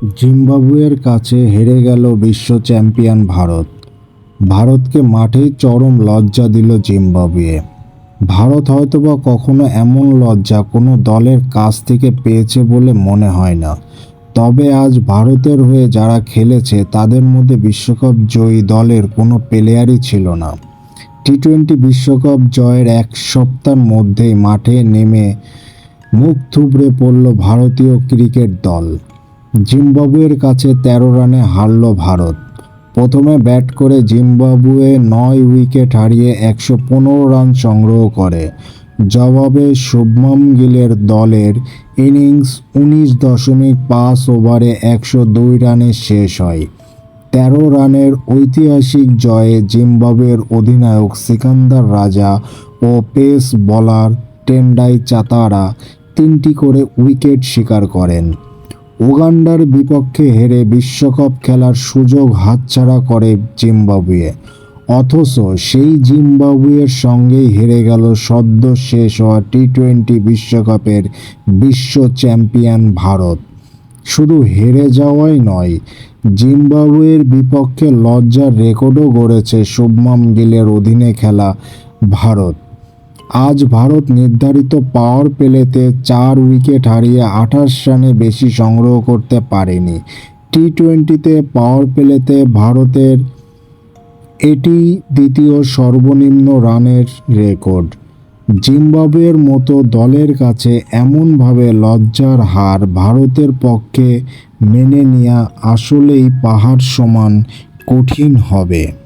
জিম্বাবুয়ের কাছে হেরে গেল বিশ্ব চ্যাম্পিয়ন ভারত। ভারতকে মাঠেই চরম লজ্জা দিল জিম্বাবুয়ে। ভারত হয়তোবা কখনো এমন লজ্জা কোনো দলের কাছ থেকে পেয়েছে বলে মনে হয় না। তবে আজ ভারতের হয়ে যারা খেলেছে, তাদের মধ্যে বিশ্বকাপ জয়ী দলের কোনো প্লেয়ারই ছিল না। টি টোয়েন্টি বিশ্বকাপ জয়ের এক সপ্তাহের মধ্যেই মাঠে নেমে মুখ থুবড়ে পড়ল ভারতীয় ক্রিকেট দল। জিম্বাবুয়ের কাছে তেরো রানে হারল ভারত। প্রথমে ব্যাট করে জিম্বাবুয়ে নয় উইকেট হারিয়ে একশো পনেরো রান সংগ্রহ করে। জবাবে শুভমন গিলের দলের ইনিংস উনিশ দশমিক পাঁচ ওভারে একশো দুই রানে শেষ হয়। তেরো রানের ঐতিহাসিক জয়ে জিম্বাবুয়ের অধিনায়ক সিকান্দার রাজা ও পেস বোলার টেন্ডাই চাতারা তিনটি করে উইকেট শিকার করেন। উগান্ডার বিপক্ষে হেরে বিশ্বকাপ খেলার সুযোগ হাতছাড়া করে জিম্বাবুয়ে। অথচ সেই জিম্বাবুয়ের সঙ্গেই হেরে গেল সদ্য শেষ হওয়া টি টোয়েন্টি বিশ্বকাপের বিশ্ব চ্যাম্পিয়ন ভারত। শুধু হেরে যাওয়াই নয়, জিম্বাবুয়ের বিপক্ষে লজ্জার রেকর্ডও গড়েছে শুভমন গিলের অধীনে খেলা ভারত। আজ ভারত নির্ধারিত পাওয়ার প্লেতে চার উইকেট হারিয়ে আঠাশ রানে বেশি সংগ্রহ করতে পারেনি। টি টোয়েন্টিতে পাওয়ার প্লেতে ভারতের এটি দ্বিতীয় সর্বনিম্ন রানের রেকর্ড জিম্বাবুয়ের মতো দলের কাছে এমনভাবে লজ্জার হার ভারতের পক্ষে মেনে নেওয়া আসলেই পাহাড় সমান কঠিন হবে।